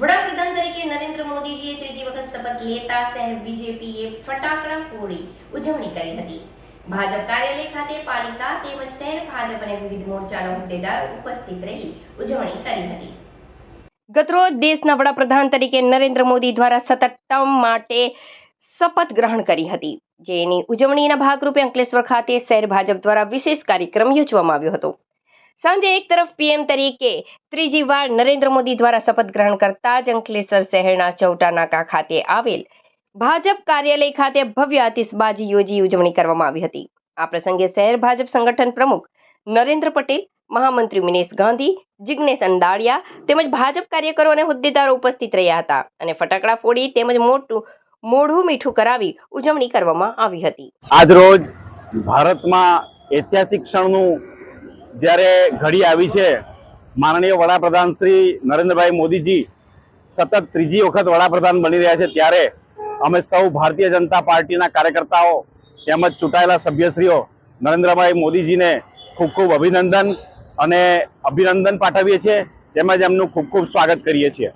વડાપ્રધાન તરીકે નરેન્દ્ર મોદીજીએ ત્રીજી વખત શપથ લેતા શહેર બીજેપીએ ફટાકડા ફોડી ઉજવણી કરી હતી. ભાજપ કાર્યાલય ખાતે પાલિકા તેમજ શહેર ભાજપ અને વિવિધ મોરચાના હોદ્દેદારો ઉપસ્થિત રહી ઉજવણી કરી હતી. ગતરોજ દેશના વડાપ્રધાન તરીકે નરેન્દ્ર મોદી દ્વારા સતત ટર્મ માટે શપથ ગ્રહણ કરી હતી. જેની ઉજવણીના ભાગરૂપે અંકલેશ્વર ખાતે શહેર ભાજપ દ્વારા વિશેષ કાર્યક્રમ યોજવામાં આવ્યો હતો. સાંજે એક તરફ પીએમ તરીકે ત્રીજી વાર નરેન્દ્ર મોદી દ્વારા શપથ ગ્રહણ કરતા જ અંકલેશ્વર શહેરના ચૌટાનાકા ખાતે આવેલ ભાજપ કાર્યાલય ખાતે ભવ્ય આતિશબાજી યોજી ઉજવણી કરવામાં આવી હતી. આ પ્રસંગે શહેર ભાજપ સંગઠન પ્રમુખ નરેન્દ્ર પટેલ, મહામંત્રી મિનેશ ગાંધી, જિગ્નેશ અંદાડિયા તેમજ ભાજપ કાર્યકરો અને હોદ્દેદારો ઉપસ્થિત રહ્યા હતા અને ફટાકડા ફોડી તેમજ મોટું, મોઢું મીઠું કરાવી ઉજવણી કરવામાં આવી હતી. આજરોજ ભારતમાં ઐતિહાસિક ક્ષણનું જ્યારે ઘડી આવી છે, માનનીય વડાપ્રધાન શ્રી નરેન્દ્રભાઈ મોદીજી સતત ત્રીજી વખત વડાપ્રધાન બની રહ્યા છે, ત્યારે અમે સૌ ભારતીય જનતા પાર્ટીના કાર્યકર્તાઓ તેમજ ચૂંટાયેલા સભ્યશ્રીઓ નરેન્દ્રભાઈ મોદીજીને ખૂબ ખૂબ અભિનંદન અને અભિનંદન પાઠવીએ છીએ, તેમજ એમનું ખૂબ ખૂબ સ્વાગત કરીએ છીએ.